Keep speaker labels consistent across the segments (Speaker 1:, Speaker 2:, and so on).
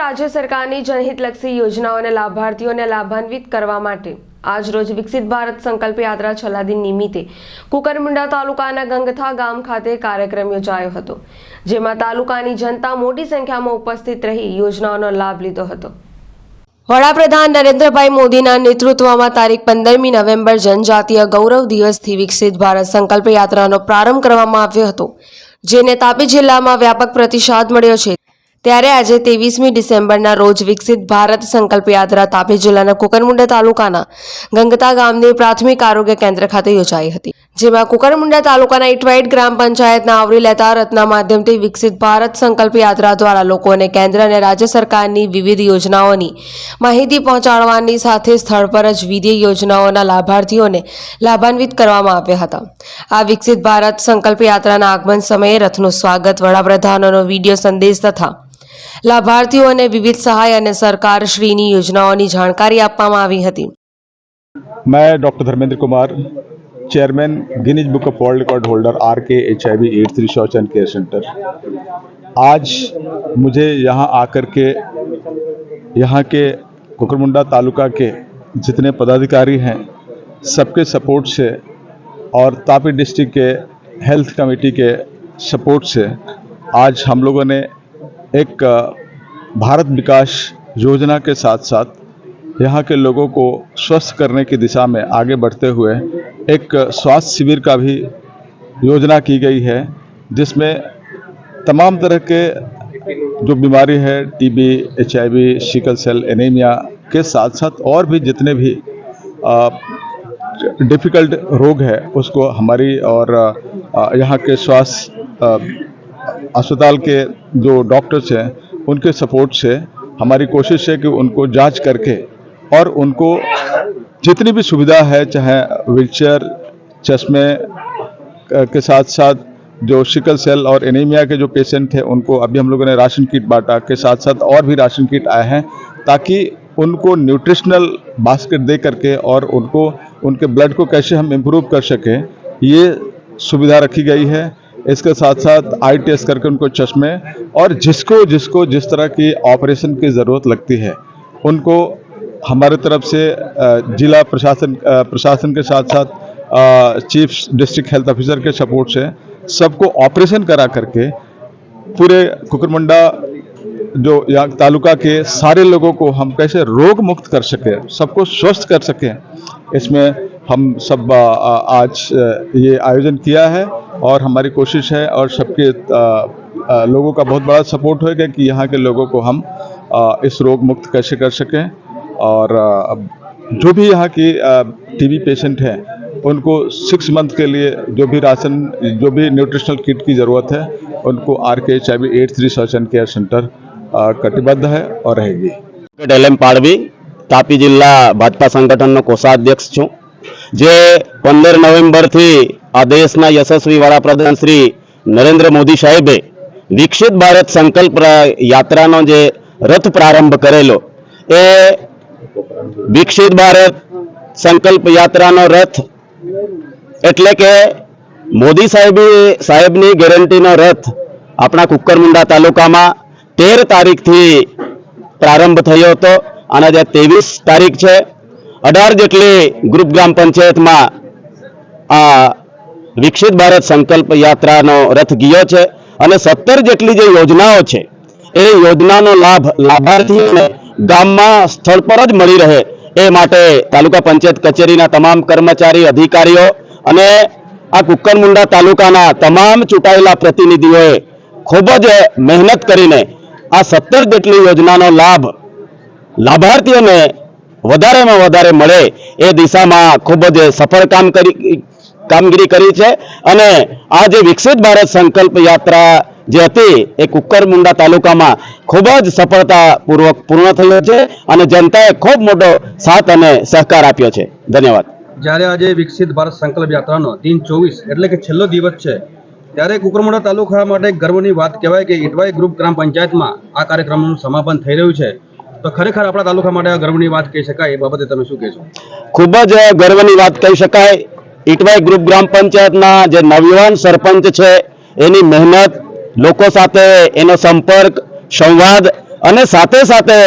Speaker 1: રાજ્ય સરકારની જનહિતલક્ષી યોજનાઓને લાભાર્થીઓને લાભાન્વિત કરવા માટે આજરોજ વિકસિત ભારત સંકલ્પ યાત્રા છેલ્લા દિન નિમિત્તે કુકરમુંડા તાલુકાના ગંગથા ગામ ખાતે કાર્યક્રમ યોજાયો હતો, જેમાં તાલુકાની જનતા મોટી સંખ્યામાં ઉપસ્થિત રહી યોજનાઓનો લાભ લીધો હતો. વડાપ્રધાન નરેન્દ્રભાઈ મોદીના નેતૃત્વમાં તારીખ પંદરમી નવેમ્બર જનજાતીય ગૌરવ દિવસથી વિકસિત ભારત સંકલ્પ યાત્રાનો પ્રારંભ કરવામાં આવ્યો હતો, જેને તાપી જિલ્લામાં વ્યાપક પ્રતિસાદ મળ્યો છે. ત્યારે આજે ત્રેવીસમી ડિસેમ્બરના રોજ વિકસિત ભારત સંકલ્પ યાત્રા તાપી જિલ્લાના કુકરમુંડા તાલુકાના ગંગતા ગામની પ્રાથમિક આરોગ્ય કેન્દ્ર ખાતે યોજાઈ હતી, જેમાં કુકરમુંડા તાલુકાના ઇટવાઇટ ગ્રામ પંચાયતના આવરી લેતા રથના માધ્યમથી વિકસિત ભારત સંકલ્પ યાત્રા દ્વારા લોકોને કેન્દ્ર અને રાજ્ય સરકારની વિવિધ યોજનાઓની માહિતી પહોંચાડવાની સાથે સ્થળ પર જ વિધિ યોજનાઓના લાભાર્થીઓને લાભાન્વિત કરવામાં આવ્યા હતા. આ વિકસિત ભારત સંકલ્પ યાત્રાના આગમન સમયે રથનું સ્વાગત વડાપ્રધાનોનો વીડિયો સંદેશ તથા લાભાર્થીઓને વિવિધ સહાય અને સરકારશ્રીની યોજનાઓની જાણકારી આપવામાં આવી હતી
Speaker 2: मैं doctor Dharmendra Kumar chairman Guinness book of world record holder R K H I V eight three शौच एंड केयर सेंटर आज मुझे यहाँ आकर के यहाँ के कुकरमुंडा तालुका के जितने पदाधिकारी हैं सबके सपोर्ट से और तापी डिस्ट्रिक्ट के हेल्थ कमेटी के सपोर्ट से आज हम लोगों ने एक भारत विकास योजना के साथ साथ यहाँ के लोगों को स्वस्थ करने की दिशा में आगे बढ़ते हुए एक स्वास्थ्य शिविर का भी योजना की गई है, जिसमें तमाम तरह के जो बीमारी है TB HIV sickle cell, anaemia के साथ साथ और भी जितने भी डिफ़िकल्ट रोग है, उसको हमारी और यहाँ के स्वास्थ्य अस्पताल के जो डॉक्टर्स हैं, उनके सपोर्ट से हमारी कोशिश है कि उनको जाँच करके और उनको जितनी भी सुविधा है, चाहे व्हीलचेयर चश्मे के साथ साथ जो शिकल सेल और एनीमिया के जो पेशेंट थे उनको अभी हम लोगों ने राशन किट बांटा, के साथ साथ और भी राशन किट आए हैं, ताकि उनको न्यूट्रिशनल बास्केट दे करके और उनको, उनके ब्लड को कैसे हम इम्प्रूव कर सकें, ये सुविधा रखी गई है। इसके साथ साथ आई टेस्ट करके उनको चश्मे और जिसको जिसको जिस तरह की ऑपरेशन की ज़रूरत लगती है, उनको हमारे तरफ़ से जिला प्रशासन प्रशासन के साथ साथ चीफ डिस्ट्रिक्ट हेल्थ ऑफिसर के सपोर्ट से सबको ऑपरेशन करा करके पूरे कुकरमुंडा जो यहाँ तालुका के सारे लोगों को हम कैसे रोग मुक्त कर सकें, सबको स्वस्थ कर सकें, इसमें हम सब आज ये आयोजन किया है। और हमारी कोशिश है और सबके अ, अ, लोगों का बहुत बड़ा सपोर्ट होगा कि यहाँ के लोगों को हम अ, इस रोग मुक्त कैसे कर सकें और अ, जो भी यहाँ की टीबी पेशेंट हैं उनको सिक्स मंथ के लिए जो भी राशन जो भी न्यूट्रिशनल किट की ज़रूरत है उनको R K H I B eight three search and care centre अ, कटिबद्ध है और रहेगी
Speaker 3: એલ એમ પાડવી તાપી જિલ્લા ભાજપા સંગઠનનો કોષાધ્યક્ષ છું જે પંદર નવેમ્બરથી આ દેશના યશસ્વી વડાપ્રધાન શ્રી નરેન્દ્ર મોદી સાહેબે વિકસિત ભારત સંકલ્પ યાત્રાનો જે રથ પ્રારંભ કરેલો, એ વિકસિત ભારત સંકલ્પ યાત્રાનો રથ એટલે કે મોદી સાહેબે, સાહેબની ગેરંટીનો રથ આપણા કુકરમુંડા તાલુકામાં તેર તારીખથી પ્રારંભ થયો હતો. અને જે ત્રેવીસ તારીખ છે. અઢાર જેટલી ગ્રુપ ગ્રામ પંચાયતમાં આ વિકસિત ભારત સંકલ્પ યાત્રાનો રથ ગયો છે અને સત્તર જેટલી જે યોજનાઓ છે, એ યોજનાનો લાભ લાભાર્થીઓને ગામમાં સ્થળ પર જ મળી રહે એ માટે તાલુકા પંચાયત કચેરીના તમામ કર્મચારી, અધિકારીઓ અને આ કુકરમુંડા તાલુકાના તમામ ચૂંટાયેલા પ્રતિનિધિઓએ ખૂબ જ મહેનત કરીને આ સત્તર જેટલી યોજનાનો લાભ લાભાર્થીઓને વધારેમાં વધારે મળે એ દિશામાં ખૂબ જ સફળ કામ કરી કામગીરી કરી છે અને આ જે વિકસિત ભારત સંકલ્પ યાત્રા જે હતી એ કુકરમુંડા તાલુકામાં ખૂબ જ સફળતાપૂર્વક પૂર્ણ થયો છે અને જનતાએ ખૂબ મોટો સાથ અને સહકાર આપ્યો છે. ધન્યવાદ.
Speaker 4: જ્યારે આજે વિકસિત ભારત સંકલ્પ યાત્રાનો દિન ચોવીસ એટલે કે છેલ્લો દિવસ છે ત્યારે કુકરમુંડા તાલુકા માટે ગર્વની વાત કહેવાય કે ઇટવાઈ ગ્રુપ ગ્રામ પંચાયતમાં આ કાર્યક્રમનું સમાપન થઈ રહ્યું છે. તો ખરેખર આપણા તાલુકા માટે આ ગર્વની વાત કહી શકાય એ બાબતે તમે શું કહેશો?
Speaker 3: ખૂબ જ ગર્વની વાત કહી શકાય. ઇટવાઈ ગ્રુપ ગ્રામ પંચાયતના જે નવયુવાન સરપંચ છે, એની મહેનત, લોકો સાથે એનો સંપર્ક, સંવાદ અને સાથે સાથે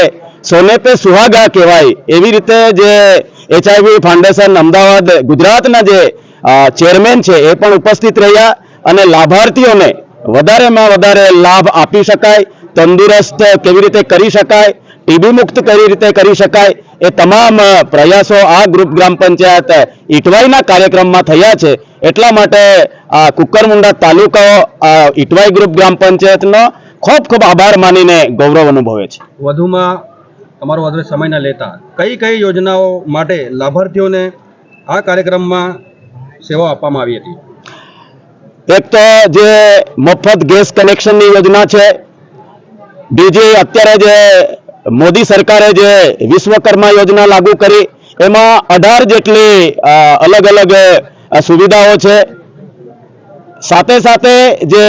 Speaker 3: સોને પે સુહાગા કહેવાય એવી રીતે જે એચઆઈવી ફાઉન્ડેશન અમદાવાદ ગુજરાતના જે ચેરમેન છે, એ પણ ઉપસ્થિત રહ્યા અને લાભાર્થીઓને વધારેમાં વધારે લાભ આપી શકાય, તંદુરસ્ત કેવી રીતે કરી શકાય ટીબી મુક્ત કઈ રીતે કરી શકાય એ તમામ પ્રયાસો આ ગ્રુપ ગ્રામ પંચાયત ઇટવાઈના કાર્યક્રમમાં થયા છે. એટલા માટે આ કુકરમુંડા તાલુકાઓ આ ઇટવાઈ ગ્રુપ ગ્રામ પંચાયતનો ખૂબ ખૂબ આભાર માનીને ગૌરવ અનુભવે છે.
Speaker 4: વધુમાં તમારો વધારે સમય ન લેતા કઈ કઈ યોજનાઓ માટે લાભાર્થીઓને આ કાર્યક્રમમાં સેવા આપવામાં આવી હતી?
Speaker 3: એક તો જે મફત ગેસ કનેક્શનની યોજના છે. બીજી અત્યારે જે મોદી સરકારે જે વિશ્વકર્મા યોજના લાગુ કરી, એમાં અઢાર જેટલી અલગ અલગ સુવિધાઓ છે. સાથે સાથે જે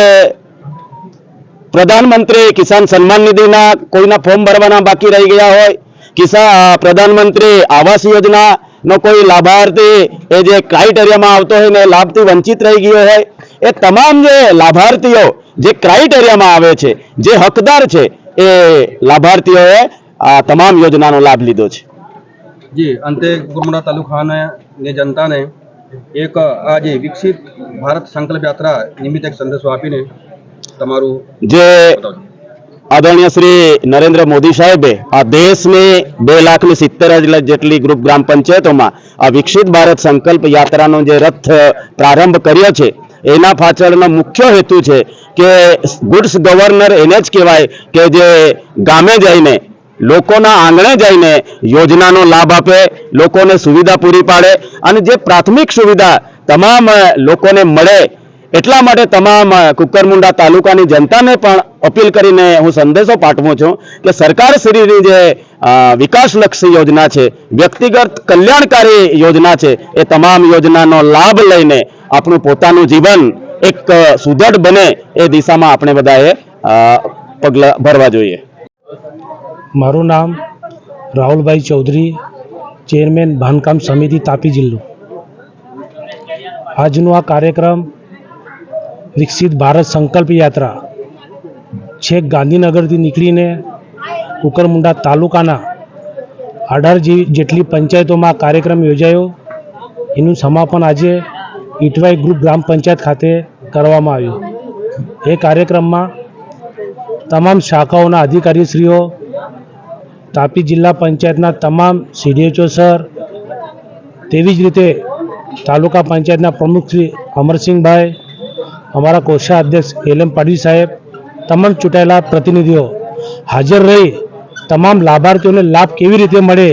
Speaker 3: પ્રધાનમંત્રી કિસાન સન્માન નિધિના કોઈના ફોર્મ ભરવાના બાકી રહી ગયા હોય કિસાન પ્રધાનમંત્રી આવાસ યોજનાનો કોઈ લાભાર્થી એ જે ક્રાઇટેરિયામાં આવતો હોય ને લાભથી વંચિત રહી ગયો હોય, એ તમામ જે લાભાર્થીઓ જે ક્રાઇટેરિયામાં આવે છે જે હકદાર છે એ લાભાર્થીઓએ આ તમામ યોજનાનો લાભ લીધો છે.
Speaker 4: જી અંતે ગુરમુડા તાલુકાને ને જનતાને એક આ જે વિકસિત ભારત સંકલ્પ યાત્રા નિમિત્તે એક સંદેશો આપીને તમારું
Speaker 3: જે આદરણીય શ્રી નરેન્દ્ર મોદી સાહેબે આ દેશની બે લાખની સિત્તેર હજાર જેટલી ગ્રુપ ગ્રામ પંચાયતોમાં આ વિકસિત ભારત સંકલ્પ યાત્રાનો જે રથ પ્રારંભ કર્યો છે એના પાછળનો મુખ્ય હેતુ છે કે ગુડ્સ ગવર્નર એને જ કહેવાય કે જે ગામે જઈને લોકોના આંગણે જઈને યોજનાનો લાભ આપે લોકોને સુવિધા પૂરી પાડે અને જે પ્રાથમિક સુવિધા તમામ લોકોને મળે એટલા માટે તમામ કુકરમુંડા તાલુકાની જનતાને પણ અપીલ કરીને હું સંદેશો પાઠવું છું કે સરકારશ્રીની જે અ, વિકાસલક્ષી યોજના છે વ્યક્તિગત કલ્યાણકારી યોજના છે એ તમામ યોજનાનો લાભ લઈને આપણું પોતાનું જીવન એક સુદૃઢ બને એ દિશામાં આપણે બધાએ પગલાં ભરવા જોઈએ.
Speaker 5: મારું નામ રાહુલભાઈ ચૌધરી, ચેરમેન બાંધકામ સમિતિ, તાપી જિલ્લો. આજનો આ કાર્યક્રમ વિકસિત ભારત સંકલ્પ યાત્રા છેક ગાંધીનગરથી નીકળીને કુકરમુંડા તાલુકાના અઢાર જેટલી પંચાયતોમાં કાર્યક્રમ યોજાયો, એનું સમાપન આજે ઇટવાઈ ગ્રુપ ગ્રામ પંચાયત ખાતે કરવામાં આવ્યું. એ કાર્યક્રમમાં તમામ શાખાઓના અધિકારીશ્રીઓ, તાપી જિલ્લા પંચાયતના તમામ સીડીએચઓ સર, તેવી જ રીતે તાલુકા પંચાયતના પ્રમુખ શ્રી અમરસિંહભાઈ, અમારા કોષાધ્યક્ષ એલ એમ પાડવી સાહેબ, તમામ ચૂંટાયેલા પ્રતિનિધિઓ હાજર રહી તમામ લાભાર્થીઓને લાભ કેવી રીતે મળે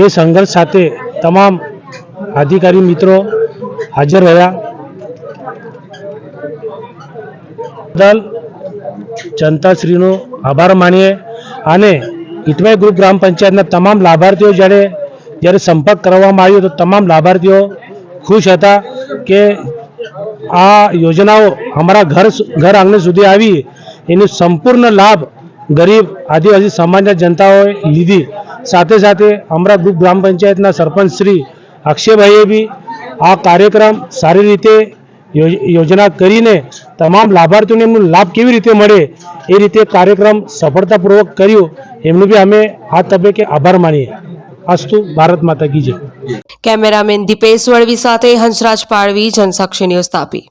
Speaker 5: એ સંઘર્ષ સાથે તમામ અધિકારી મિત્રો હાજર રહ્યા. બદલ જનતાશ્રીનો આભાર માનીએ અને ઇટવાઈ ગ્રુપ ગ્રામ પંચાયતના તમામ લાભાર્થીઓ જ્યારે જ્યારે સંપર્ક કરવામાં આવ્યો તો તમામ લાભાર્થીઓ ખુશ હતા કે આ યોજનાઓ અમારા ઘર ઘર આંગણે સુધી આવી. એનો સંપૂર્ણ લાભ ગરીબ, આદિવાસી સમાજના જનતાઓએ લીધી. સાથે સાથે અમારા ગ્રુપ ગ્રામ પંચાયતના સરપંચ શ્રી અક્ષયભાઈએ બી આ કાર્યક્રમ સારી રીતે યોજના કરીને તમામ લાભાર્થીઓને એમનો લાભ કેવી રીતે મળે એ રીતે કાર્યક્રમ સફળતાપૂર્વક કર્યો, એમનું બી અમે આ તબક્કે આભાર માનીએ. અસ્તુ, ભારત માતા કી જય.
Speaker 1: કેમેરામેન દીપેશ વળવી સાથે હંસરાજ પાળવી જનસાક્ષી ન્યૂઝ તાપી.